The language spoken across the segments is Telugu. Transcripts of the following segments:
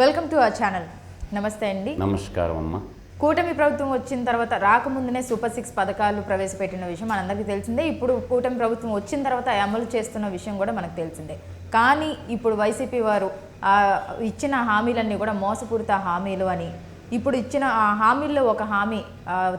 Welcome to our channel. నమస్తే అండి. నమస్కారం అమ్మ. కూటమి ప్రభుత్వం వచ్చిన తర్వాత రాకముందునే సూపర్ సిక్స్ పథకాలు ప్రవేశపెట్టిన విషయం మనందరికీ తెలిసిందే. ఇప్పుడు కూటమి ప్రభుత్వం వచ్చిన తర్వాత అమలు చేస్తున్న విషయం కూడా మనకు తెలిసిందే. కానీ ఇప్పుడు వైసీపీ వారు ఆ ఇచ్చిన హామీలన్నీ కూడా మోసపూరిత హామీలు అని ఇప్పుడు ఇచ్చిన ఆ హామీల్లో ఒక హామీ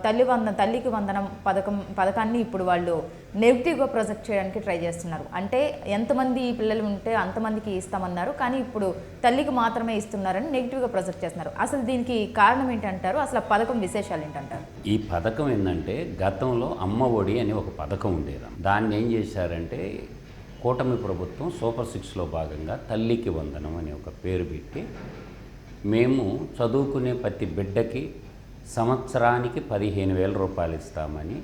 తల్లి వంద తల్లికి వందనం పథకం పథకాన్ని ఇప్పుడు వాళ్ళు నెగిటివ్గా ప్రొజెక్ట్ చేయడానికి ట్రై చేస్తున్నారు. అంటే ఎంతమంది పిల్లలు ఉంటే అంతమందికి ఇస్తామన్నారు కానీ ఇప్పుడు తల్లికి మాత్రమే ఇస్తున్నారని నెగిటివ్గా ప్రొజెక్ట్ చేస్తున్నారు. అసలు దీనికి కారణం ఏంటంటారు? అసలు ఆ పథకం విశేషాలు ఏంటంటారు? ఈ పథకం ఏంటంటే గతంలో అమ్మ ఒడి అని ఒక పథకం ఉండేది. దాన్ని ఏం చేశారంటే కూటమి ప్రభుత్వం సూపర్ సిక్స్లో భాగంగా తల్లికి వందనం అని ఒక పేరు పెట్టి మేము చదువుకునే ప్రతి బిడ్డకి సంవత్సరానికి పదిహేను వేల రూపాయలు ఇస్తామని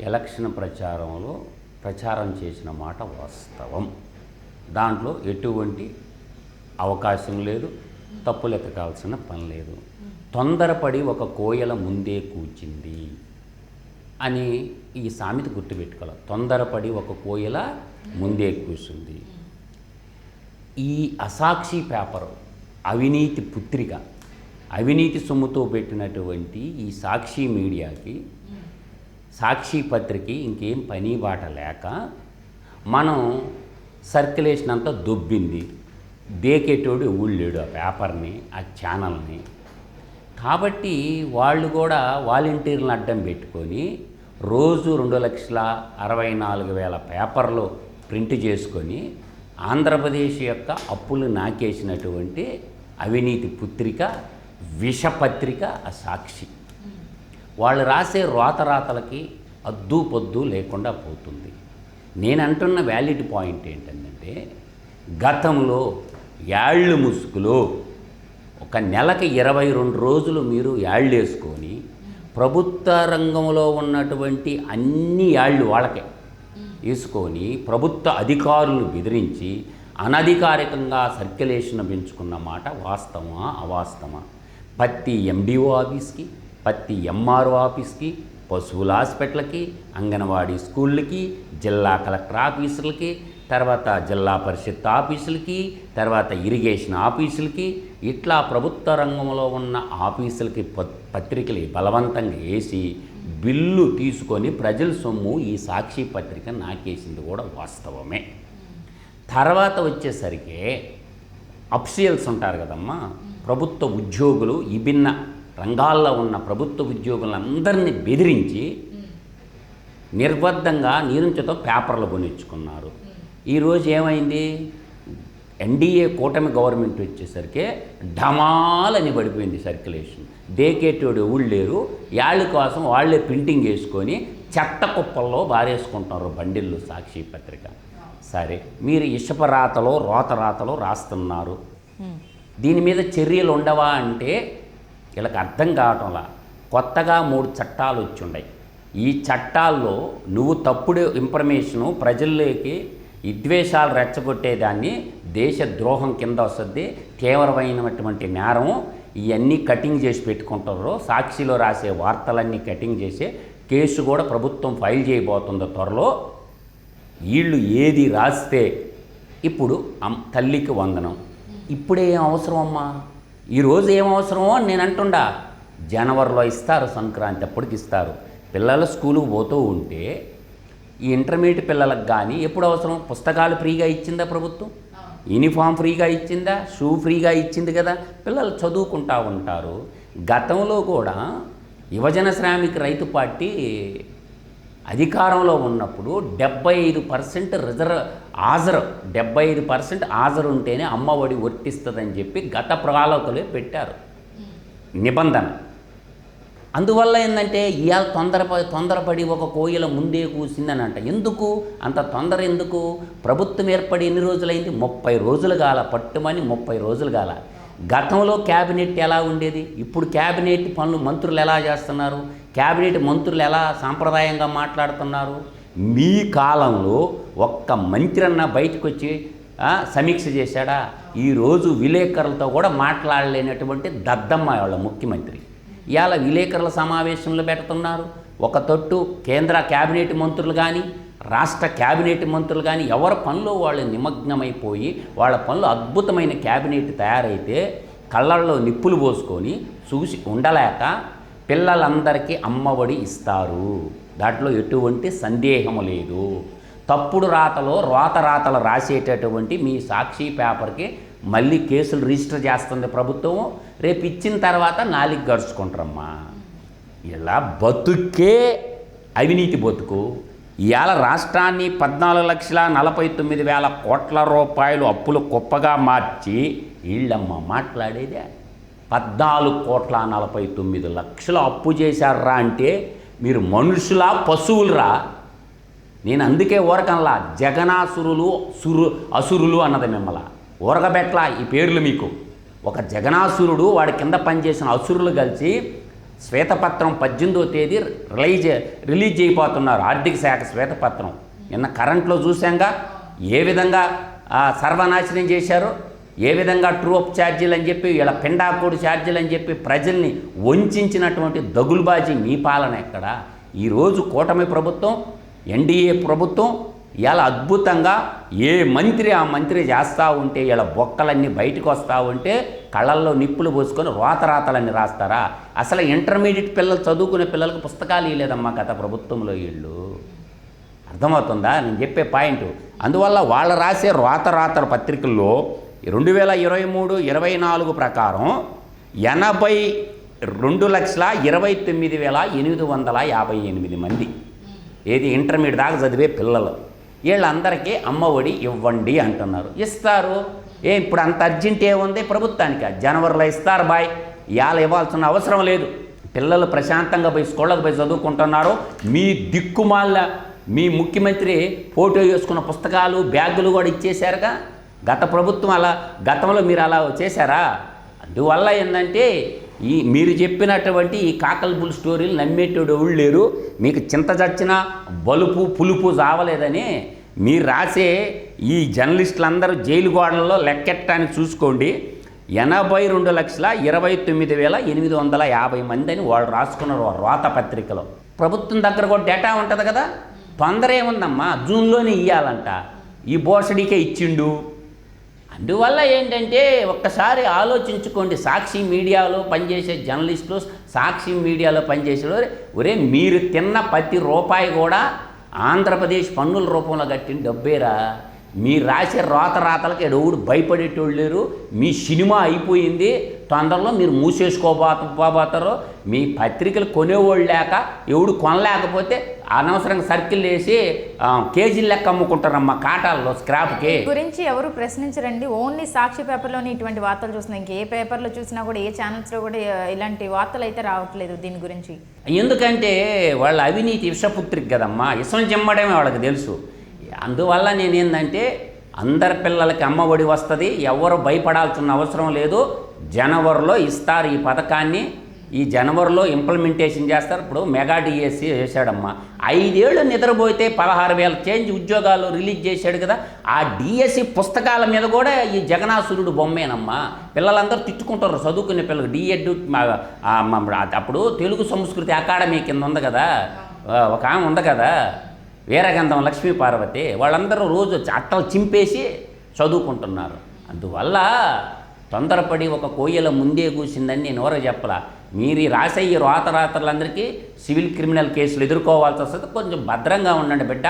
ఎలక్షన్ ప్రచారంలో ప్రచారం చేసిన మాట వాస్తవం. దాంట్లో ఎటువంటి అవకాశం లేదు తప్పులు ఎతకాల్సిన పని లేదు. తొందరపడి ఒక కోయల ముందే కూర్చింది అని ఈ సామెత గుర్తుపెట్టుకోవాలి. తొందరపడి ఒక కోయల ముందే కూర్చుంది. ఈ అసాక్షి పేపరు అవినీతి పుత్రిక. అవినీతి సొమ్ముతో పెట్టినటువంటి ఈ సాక్షి మీడియాకి సాక్షి పత్రిక ఇంకేం పని బాట లేక మనం సర్క్యులేషన్ అంతా దొబ్బింది. దేకేటోడు ఊళ్ళేడు ఆ పేపర్ని ఆ ఛానల్ని. కాబట్టి వాళ్ళు కూడా వాలంటీర్లను అడ్డం పెట్టుకొని రోజు రెండు లక్షల అరవై నాలుగు వేల పేపర్లు ప్రింట్ చేసుకొని ఆంధ్రప్రదేశ్ యొక్క అప్పులు నాకేసినటువంటి అవినీతి పుత్రిక విషపత్రిక ఆ సాక్షి. వాళ్ళు రాసే రోతరాతలకి అద్దు పొద్దు లేకుండా పోతుంది. నేను అంటున్న వ్యాలిడ్ పాయింట్ ఏంటంటే గతంలో యాళ్ళు ముసుగులో ఒక నెలకి ఇరవై రెండు రోజులు మీరు యాళ్ళు వేసుకొని ప్రభుత్వ రంగంలో ఉన్నటువంటి అన్ని యాళ్ళు వాళ్ళకే. తీసుకొని ప్రభుత్వ అధికారులు బెదిరించి అనధికారికంగా సర్క్యులేషన్ పెంచుకున్న మాట వాస్తవమా? అవాస్తవమా? ప్రతి ఎండిఓ ఆఫీస్కి ప్రతి ఎంఆర్ఓ ఆఫీస్కి పశువుల హాస్పిటల్కి అంగన్వాడీ స్కూళ్ళకి జిల్లా కలెక్టర్ ఆఫీసులకి తర్వాత జిల్లా పరిషత్ ఆఫీసులకి తర్వాత ఇరిగేషన్ ఆఫీసులకి ఇట్లా ప్రభుత్వ రంగంలో ఉన్న ఆఫీసులకి ప- పత్రికలు బలవంతంగా వేసి బిల్లు తీసుకొని ప్రజల సొమ్ము ఈ సాక్షి పత్రిక నాకేసింది కూడా వాస్తవమే. తర్వాత వచ్చేసరికి అప్సియల్స్ ఉంటారు కదమ్మా ప్రభుత్వ ఉద్యోగులు విభిన్న రంగాల్లో ఉన్న ప్రభుత్వ ఉద్యోగులందరినీ బెదిరించి నిర్బద్ధంగా నీరుంచతో పేపర్లు కొనిచ్చుకున్నారు. ఈరోజు ఏమైంది? ఎన్డీఏ కూటమి గవర్నమెంట్ వచ్చేసరికి ఢమాలని పడిపోయింది సర్క్యులేషన్. దేకేటోడు ఎవరు లేరు యాళ్ళ కోసం వాళ్ళే ప్రింటింగ్ వేసుకొని చెత్త కుప్పల్లో బారేసుకుంటున్నారు బండిళ్ళు సాక్షి పత్రిక. సరే మీరు ఇషపరాతలో రోతరాతలో రాస్తున్నారు. దీని మీద చర్యలు ఉండవా అంటే వీళ్ళకి అర్థం కావటంలా. కొత్తగా మూడు చట్టాలు వచ్చుండయి. ఈ చట్టాల్లో నువ్వు తప్పుడు ఇన్ఫర్మేషను ప్రజల్లోకి విద్వేషాలు రెచ్చగొట్టేదాన్ని దేశ ద్రోహం కింద వస్తుంది. తీవ్రమైనటువంటి నేరం. ఇవన్నీ కటింగ్ చేసి పెట్టుకుంటారు. సాక్షిలో రాసే వార్తలన్నీ కటింగ్ చేసి కేసు కూడా ప్రభుత్వం ఫైల్ చేయబోతుంది త్వరలో. వీళ్ళు ఏది రాస్తే ఇప్పుడు తల్లికి వందనం. ఇప్పుడే ఏం అవసరం అమ్మా? ఈరోజు ఏం అవసరమో అని నేను అంటుండా. జనవరిలో ఇస్తారు సంక్రాంతి అప్పటికి ఇస్తారు. పిల్లలు స్కూలుకు పోతూ ఉంటే ఈ ఇంటర్మీడియట్ పిల్లలకు కానీ ఎప్పుడు అవసరం? పుస్తకాలు ఫ్రీగా ఇచ్చిందా ప్రభుత్వం? యూనిఫామ్ ఫ్రీగా ఇచ్చిందా? షూ ఫ్రీగా ఇచ్చింది కదా? పిల్లలు చదువుకుంటా ఉంటారు. గతంలో కూడా యువజన శ్రామిక రైతు పార్టీ అధికారంలో ఉన్నప్పుడు డెబ్బై ఐదు పర్సెంట్ రిజర్వ్ హాజరు. డెబ్బై ఐదు పర్సెంట్ హాజరు ఉంటేనే అమ్మఒడి వర్తిస్తుందని చెప్పి గత ప్రణాళికలే పెట్టారు. నిబంధన. అందువల్ల ఏంటంటే ఇవాళ తొందరపడి తొందరపడి ఒక కోయిల ముందే కూసిందనంట. ఎందుకు? అంత తొందర ఎందుకు? ప్రభుత్వం ఏర్పడి ఎన్ని రోజులైంది? ముప్పై రోజులు కాల పట్టుమని ముప్పై రోజులు కాల గతంలో క్యాబినెట్ ఎలా ఉండేది? ఇప్పుడు క్యాబినెట్ పనులు మంత్రులు ఎలా చేస్తున్నారు? క్యాబినెట్ మంత్రులు ఎలా సాంప్రదాయంగా మాట్లాడుతున్నారు? మీ కాలంలో ఒక్క మంత్రి అన్న బయటకు వచ్చి సమీక్ష చేశాడా? ఈరోజు విలేకరులతో కూడా మాట్లాడలేనటువంటి దద్దమ్మ వాళ్ళ ముఖ్యమంత్రి. ఇవాళ విలేకరుల సమావేశంలో పెడుతున్నారు. ఒక తొట్టు కేంద్ర క్యాబినెట్ మంత్రులు కానీ రాష్ట్ర క్యాబినెట్ మంత్రులు కానీ ఎవరి పనిలో వాళ్ళు నిమగ్నమైపోయి వాళ్ళ పనులు అద్భుతమైన క్యాబినెట్ తయారైతే కళ్ళల్లో నిప్పులు పోసుకొని చూసి ఉండలేక పిల్లలందరికీ అమ్మఒడి ఇస్తారు. దాంట్లో ఎటువంటి సందేహము లేదు. తప్పుడు రాతలో రోత రాతలు రాసేటటువంటి మీ సాక్షి పేపర్కి మళ్ళీ కేసులు రిజిస్టర్ చేస్తుంది ప్రభుత్వం రేపు ఇచ్చిన తర్వాత నాలుగు గడుచుకుంటారమ్మా. ఇలా బతుకే అవినీతి బతుకు. ఇవాళ రాష్ట్రాన్ని పద్నాలుగు లక్షల నలభై తొమ్మిది వేల కోట్ల రూపాయలు అప్పులు కుప్పగా మార్చి వీళ్ళమ్మ మాట్లాడేదే. పద్నాలుగు కోట్ల నలభై తొమ్మిది లక్షల అప్పు చేశారా అంటే మీరు మనుషులా పశువులరా? నేను అందుకే ఊరకంలా జగనాసురులు సురు అసురులు అన్నది మిమ్మల్ని. ఊరగబెట్ల ఈ పేర్లు మీకు. ఒక జగనాసురుడు వాడి కింద పనిచేసిన అసురులు కలిసి శ్వేతపత్రం పద్దెనిమిదో తేదీ రిలీజ్ రిలీజ్ అయిపోతున్నారు ఆర్థిక శాఖ శ్వేతపత్రం. నిన్న కరెంట్లో చూసాంగా ఏ విధంగా సర్వనాశనం చేశారు? ఏ విధంగా ట్రూ అప్ ఛార్జీలు అని చెప్పి ఇలా పిండాకోడి ఛార్జీలు అని చెప్పి ప్రజల్ని వంచినటువంటి దగులుబాజీ మీ పాలన ఎక్కడ? ఈరోజు కూటమి ప్రభుత్వం ఎన్డీఏ ప్రభుత్వం ఇలా అద్భుతంగా ఏ మంత్రి ఆ మంత్రి చేస్తూ ఉంటే ఇలా బొక్కలన్నీ బయటకు వస్తూ ఉంటే కళ్ళల్లో నిప్పులు పోసుకొని రోతరాతలన్నీ రాస్తారా? అసలు ఇంటర్మీడియట్ పిల్లలు చదువుకునే పిల్లలకు పుస్తకాలు ఇవ్వలేదమ్మా గత ప్రభుత్వంలో వీళ్ళు. అర్థమవుతుందా? నేను చెప్పే పాయింట్. అందువల్ల వాళ్ళు రాసే రోత రాతల పత్రికల్లో రెండు వేల ఇరవై మూడు ఇరవై నాలుగు ప్రకారం ఎనభై రెండు లక్షల ఇరవై తొమ్మిది వేల ఎనిమిది వందల యాభై ఎనిమిది మంది. ఏది ఇంటర్మీడియట్ దాకా చదివే పిల్లలు. వీళ్ళందరికీ అమ్మ ఒడి ఇవ్వండి అంటున్నారు. ఇస్తారు. ఏ ఇప్పుడు అంత అర్జెంట్ ఏముంది? ప్రభుత్వానికి. జనవరిలో ఇస్తారు బాయ్. ఇవాళ ఇవ్వాల్సిన అవసరం లేదు. పిల్లలు ప్రశాంతంగా పోయి స్కూళ్ళకు పోయి చదువుకుంటున్నారు. మీ దిక్కుమాల మీ ముఖ్యమంత్రి ఫోటో వేసుకున్న పుస్తకాలు బ్యాగులు కూడా ఇచ్చేశారుగా? గత ప్రభుత్వం అలా గతంలో మీరు అలా చేశారా? అందువల్ల ఏంటంటే ఈ మీరు చెప్పినటువంటి ఈ కాకల బుల్ స్టోరీలు నమ్మేటోడు ఎవరు లేరు. మీకు చింత చచ్చిన బలుపు పులుపు జావలేదని మీరు రాసే ఈ జర్నలిస్టులందరూ జైలు గోడల్లో లెక్కెట్టడానికి చూసుకోండి. ఎనభై రెండు లక్షల ఇరవై తొమ్మిది వేల ఎనిమిది వందల యాభై మంది అని వాళ్ళు రాసుకున్నారు రోత పత్రికలో. ప్రభుత్వం దగ్గర కూడా డేటా ఉంటుంది కదా? తొందర ఏముందమ్మా? జూన్లోనే ఇయ్యాలంట. ఈ బోసడికే ఇచ్చిండు. అందువల్ల ఏంటంటే ఒక్కసారి ఆలోచించుకోండి. సాక్షి మీడియాలో పనిచేసే జర్నలిస్టులు సాక్షి మీడియాలో పనిచేసే ఒరే మీరు తిన్న ప్రతి రూపాయి కూడా ఆంధ్రప్రదేశ్ పన్నుల రూపంలో కట్టిన డబ్బేరా? మీరు రాసే రాత రాతలకు ఎవడు భయపడేటోళ్ళు లేరు. మీ సినిమా అయిపోయింది. తొందరలో మీరు మూసేసుకోబోత పోబోతారు మీ పత్రికలు కొనేవాళ్ళు లేక ఎవడు కొనలేకపోతే అనవసరంగా సర్కిల్ వేసి కేజీలు లెక్క అమ్ముకుంటారమ్మా కాటాల్లో స్క్రాప్కి. గురించి ఎవరు ప్రశ్నించరండి. ఓన్లీ సాక్షి పేపర్లోనే ఇటువంటి వార్తలు చూస్తున్నాం ఇంకే పేపర్లో చూసినా కూడా ఏ ఛానల్స్లో కూడా ఇలాంటి వార్తలు అయితే రావట్లేదు దీని గురించి. ఎందుకంటే వాళ్ళ అవినీతి విషపుత్రిక కదమ్మా. విషం చెమ్మడమే వాళ్ళకి తెలుసు. అందువల్ల నేనేందంటే అందరి పిల్లలకి అమ్మ ఒడి వస్తుంది ఎవరు భయపడాల్సిన అవసరం లేదు. జనవరిలో ఇస్తారు ఈ పథకాన్ని. ఈ జనవరిలో ఇంప్లిమెంటేషన్ చేస్తారు. ఇప్పుడు మెగా డిఎస్సి వేశాడమ్మా ఐదేళ్ళు నిద్రపోతే పదహారు వేల చేంజ్ ఉద్యోగాలు రిలీజ్ చేశాడు కదా. ఆ డిఎస్సి పుస్తకాల మీద కూడా ఈ జగనాసురుడు బొమ్మేనమ్మా. పిల్లలందరూ తిట్టుకుంటారు చదువుకునే పిల్లలు. డిఎడ్ అప్పుడు తెలుగు సంస్కృతి అకాడమీ కింద ఉంది కదా. ఒక ఆమె ఉంది కదా. వీరగంధం లక్ష్మీ పార్వతి వాళ్ళందరూ రోజు అట్టలు చింపేసి చదువుకుంటున్నారు. అందువల్ల తొందరపడి ఒక కోయల ముందే కూసిందని నేను ఎవరో చెప్పలా. మీరు రాసయ్య రాసే రాత రాతలందరికీ సివిల్ క్రిమినల్ కేసులు ఎదుర్కోవాల్సి వస్తుంది. కొంచెం భద్రంగా ఉండండి బిడ్డ.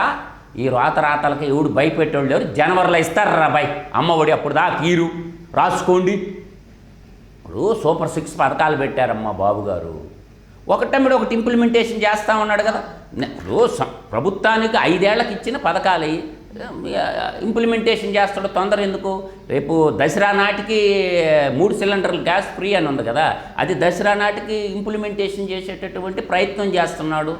ఈ రాత రాతలకి ఎవడు భయపెట్టేవాళ్ళు ఎవరు జనవరిలో ఇస్తారా భయ్ అమ్మఒడి అమ్మ ఒడి అప్పుడు దా తీరు. రాసుకోండి. ఇప్పుడు సూపర్ సిక్స్ పథకాలు పెట్టారమ్మా బాబు గారు ఒకటమిడి ఒకటి ఇంప్లిమెంటేషన్ చేస్తా ఉన్నాడు కదా. ఇప్పుడు ప్రభుత్వానికి ఐదేళ్ళకు ఇచ్చిన పథకాలు ఇంప్లిమెంటేషన్ చేస్తాడు తొందర ఎందుకు? రేపు దసరా నాటికి మూడు సిలిండర్లు గ్యాస్ ఫ్రీ అని ఉంది కదా అది దసరా నాటికి ఇంప్లిమెంటేషన్ చేసేటటువంటి ప్రయత్నం చేస్తున్నాడు.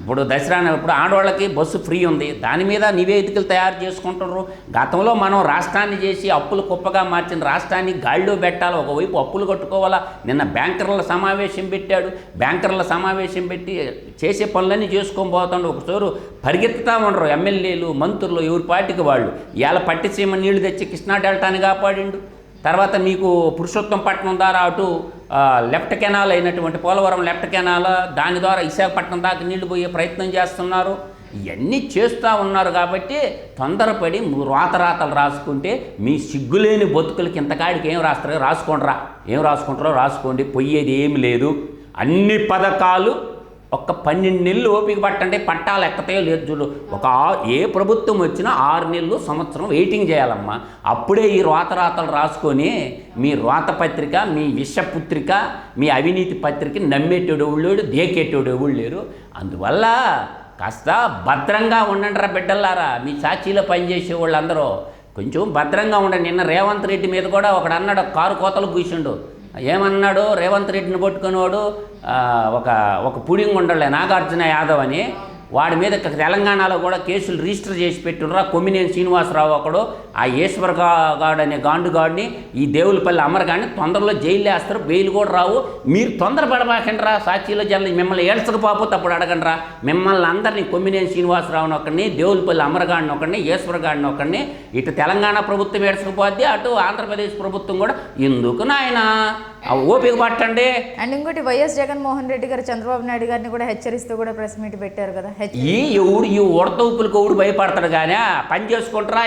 ఇప్పుడు దసరా ఇప్పుడు ఆడవాళ్ళకి బస్సు ఫ్రీ ఉంది. దాని మీద నివేదికలు తయారు చేసుకుంటున్నారు. గతంలో మనం రాష్ట్రాన్ని చేసి అప్పులు కుప్పగా మార్చిన రాష్ట్రాన్ని గాడిలో పెట్టాలి? ఒకవైపు అప్పులు కట్టుకోవాలా? నిన్న బ్యాంకర్ల సమావేశం పెట్టాడు. బ్యాంకర్ల సమావేశం పెట్టి చేసే పనులన్నీ చేసుకొని పోతాడు. ఒకసారి పరిగెత్తుతా ఉండరు ఎమ్మెల్యేలు మంత్రులు ఎవరి పార్టీకి వాళ్ళు. ఇవాళ పట్టిసీమ నీళ్ళు తెచ్చి కృష్ణా డెల్టాని కాపాడిండు. తర్వాత మీకు పురుషోత్తం పట్టణం ద్వారా అటు లెఫ్ట్ కెనాల్ అయినటువంటి పోలవరం లెఫ్ట్ కెనాల్ దాని ద్వారా విశాఖపట్నం దాకా నీళ్ళు పోయే ప్రయత్నం చేస్తున్నారు. ఇవన్నీ చేస్తూ ఉన్నారు కాబట్టి తొందరపడి రాత రాతలు రాసుకుంటే మీ సిగ్గులేని బతుకులకి ఇంతకాడికి ఏం రాస్తారో రాసుకోండిరా. ఏం రాసుకుంటారో రాసుకోండి పొయ్యేది ఏమి లేదు. అన్ని పథకాలు ఒక్క పన్నెండు నెలలు ఓపిక పట్టండి పట్టాలు ఎక్కతాయో లేదు చూడు. ఒక ఏ ప్రభుత్వం వచ్చినా ఆరు నెలలు సంవత్సరం వెయిటింగ్ చేయాలమ్మా. అప్పుడే ఈ రోతరాతలు రాసుకొని మీ రోత పత్రిక మీ విషపుత్రిక మీ అవినీతి పత్రిక నమ్మేటోడు లేడు దేకేటోడు ఎవడు లేరు. అందువల్ల కాస్త భద్రంగా ఉండండి రా మీ సాక్షిలో పనిచేసే వాళ్ళందరూ కొంచెం భద్రంగా ఉండండి. నిన్న రేవంత్ రెడ్డి మీద కూడా ఒకడు అన్నాడు కారు కోతలు కూర్చుండు ఏమన్నాడు? రేవంత్ రెడ్డిని పట్టుకునేవాడు ఒక ఒక పుడింగ్ ఉండలే నాగార్జున యాదవ్ అని. వాడి మీద తెలంగాణలో కూడా కేసులు రిజిస్టర్ చేసి పెట్టుండ్రా కొమ్మినేని శ్రీనివాసరావు ఒకడు. ఆ ఈశ్వర్ గాడు అనే గాండుగాడిని ఈ దేవులపల్లి అమరగాడిని తొందరలో జైలు వేస్తారు బెయిల్ కూడా రావు. మీరు తొందరపడబాకండి రా సాక్షిలో జనాలు మిమ్మల్ని ఏడ్చకపోతే అప్పుడు అడగండి రా మిమ్మల్ని అందరినీ కొమ్మినేని శ్రీనివాసరావుని ఒకడిని దేవులపల్లి అమరగాడిని ఒకడిని ఈశ్వర్ గాడిని ఒకడిని ఇటు తెలంగాణ ప్రభుత్వం ఏడ్చకపోద్ది అటు ఆంధ్రప్రదేశ్ ప్రభుత్వం కూడా. ఎందుకు నాయన? ఓపిక పట్టండి. అండ్ ఇంకోటి వైఎస్ జగన్మోహన్ రెడ్డి గారు చంద్రబాబు నాయుడు గారిని కూడా హెచ్చరిస్తూ కూడా ప్రెస్ మీట్ పెట్టారు కదా. ఈ ఎవడు ఈ ఉడత ఎవడు భయపడతాడు కానీ పని చేసుకుంటారా?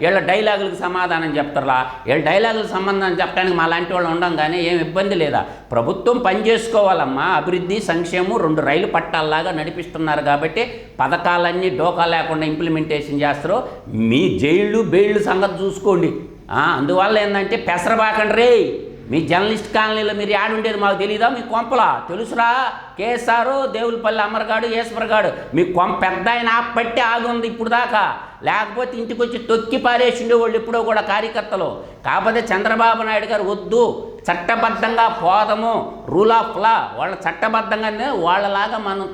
వీళ్ళ డైలాగులకు సమాధానం చెప్తారా? వీళ్ళ డైలాగులకు సంబంధం చెప్పడానికి మా లాంటి వాళ్ళు ఉండం కానీ ఏం ఇబ్బంది లేదా? ప్రభుత్వం పని చేసుకోవాలమ్మా. అభివృద్ధి సంక్షేమం రెండు రైలు పట్టాల్లాగా నడిపిస్తున్నారు కాబట్టి పథకాలన్నీ డోకా లేకుండా ఇంప్లిమెంటేషన్ చేస్తారు. మీ జైళ్ళు బెయిళ్ళు సంగతి చూసుకోండి. అందువల్ల ఏంటంటే పెసరబాకండి రే మీ జర్నలిస్ట్ కాలనీలో మీరు యాడుండేది మాకు తెలియదా మీ కొంపలా? తెలుసురా? కేఎస్ఆర్ దేవులపల్లి అమరగాడు ఈశ్వరగాడు. మీ కొంప పెద్ద ఆయన పట్టి ఆగుంది ఇప్పుడు దాకా. లేకపోతే ఇంటికి వచ్చి తొక్కి పారేసిండే వాళ్ళు ఎప్పుడో కూడా కార్యకర్తలు. కాకపోతే చంద్రబాబు నాయుడు గారు వద్దు. చట్టబద్ధంగా పోదము రూల్ ఆఫ్ లా వాళ్ళ చట్టబద్ధంగానే వాళ్ళలాగా మనం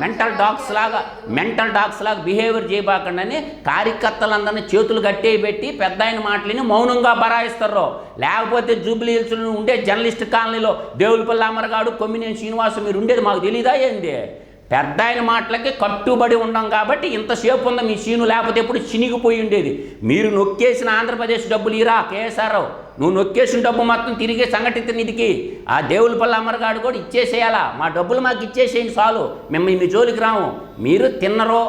మెంటల్ డాగ్స్ లాగా మెంటల్ డాగ్స్ లాగా బిహేవియర్ చేయబాకండి కార్యకర్తలందరినీ చేతులు గట్టే పెట్టి పెద్ద ఆయన మాటలని మౌనంగా బరాయిస్తారు లేకపోతే జూబ్లీ హిల్స్లో ఉండే జర్నలిస్ట్ కాలనీలో దేవులపల్లి అమరగాడు కొమ్మినేని శ్రీనివాసు మీరు ఉండేది మాకు తెలీదా ఏంది? పెద్ద ఆయన మాటలకి కట్టుబడి ఉండం కాబట్టి ఇంతసేపు ఉంది మీ సీను లేకపోతే ఎప్పుడు చినిగిపోయి ఉండేది. మీరు నొక్కేసిన ఆంధ్రప్రదేశ్ డబ్బులు ఇరా కేఎస్ఆర్ నువ్వు నొక్కేసిన డబ్బు మొత్తం తిరిగి సంఘటిత నిధికి ఆ దేవులపల్లి అమరగాడు కూడా ఇచ్చేసేయాలా? మా డబ్బులు మాకు ఇచ్చేసేయండి చాలు. మిమ్మల్ని మీ జోలికి రాము. మీరు తిన్నరో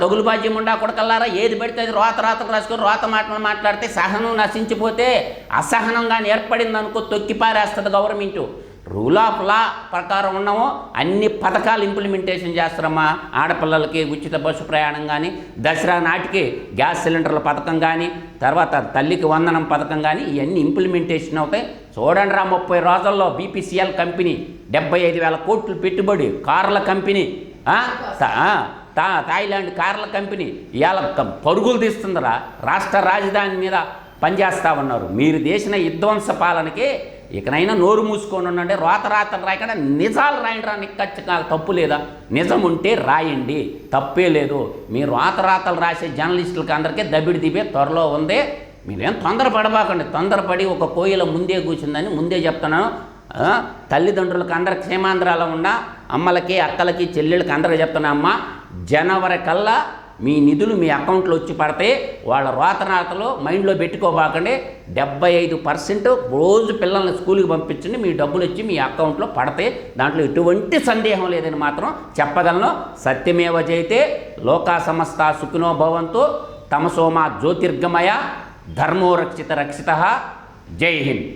దగులు బాజ్యం ఉండా కొడకల్లారా? ఏది పెడితే అది రోత రాతలు రాసుకొని రోత మాటలు మాట్లాడితే సహనం నశించిపోతే అసహనంగా ఏర్పడింది అనుకో తొక్కి పారేస్తుంది రూల్ ఆఫ్ లా ప్రకారం ఉన్నామో అన్ని పథకాలు ఇంప్లిమెంటేషన్ చేస్తారమ్మా. ఆడపిల్లలకి ఉచిత బస్సు ప్రయాణం కానీ దసరా నాటికి గ్యాస్ సిలిండర్ల పథకం కానీ తర్వాత తల్లికి వందనం పథకం కానీ ఇవన్నీ ఇంప్లిమెంటేషన్ అవుతాయి. చూడండి రా ముప్పై రోజుల్లో బీపీసీఎల్ కంపెనీ డెబ్బై ఐదు వేల కోట్లు పెట్టుబడి కార్ల కంపెనీ తా- థాయిలాండ్ కార్ల కంపెనీ ఇవాళ పరుగులు తీస్తుందిరా. రాష్ట్ర రాజధాని మీద పనిచేస్తా ఉన్నారు. మీరు చేసిన విధ్వంస పాలనకి ఇకనైనా నోరు మూసుకొని ఉండండి. రాత రాతలు రాయకుండా నిజాలు రాయండి ఖచ్చితంగా తప్పు లేదా? నిజం ఉంటే రాయండి. తప్పే లేదు. మీరు రాత రాతలు రాసే జర్నలిస్టులకి అందరికీ దబిడి దిబే త్వరలో ఉంది. మీరేం తొందరపడబాకండి. తొందరపడి ఒక కోయిల ముందే కూర్చుందని ముందే చెప్తున్నాను. తల్లిదండ్రులకు అందరికి క్షేమాంధ్రాలు ఉన్న అమ్మలకి అక్కలకి చెల్లెళ్ళకి అందరికీ చెప్తున్నా అమ్మ. జనవరి కల్లా మీ నిధులు మీ అకౌంట్లో వచ్చి పడితే వాళ్ళ రోతనాతలో మైండ్లో పెట్టుకోబాకండి. డెబ్బై ఐదు పర్సెంట్ రోజు పిల్లల్ని స్కూల్కి పంపించండి. మీ డబ్బులు వచ్చి మీ అకౌంట్లో పడితే దాంట్లో ఎటువంటి సందేహం లేదని మాత్రం చెప్పగలను. సత్యమేవ జైతే లోకా సమస్త సుఖినో భవంతు. తమసోమా జ్యోతిర్గమయ. ధర్మో రక్షిత రక్షిత. జై హింద్.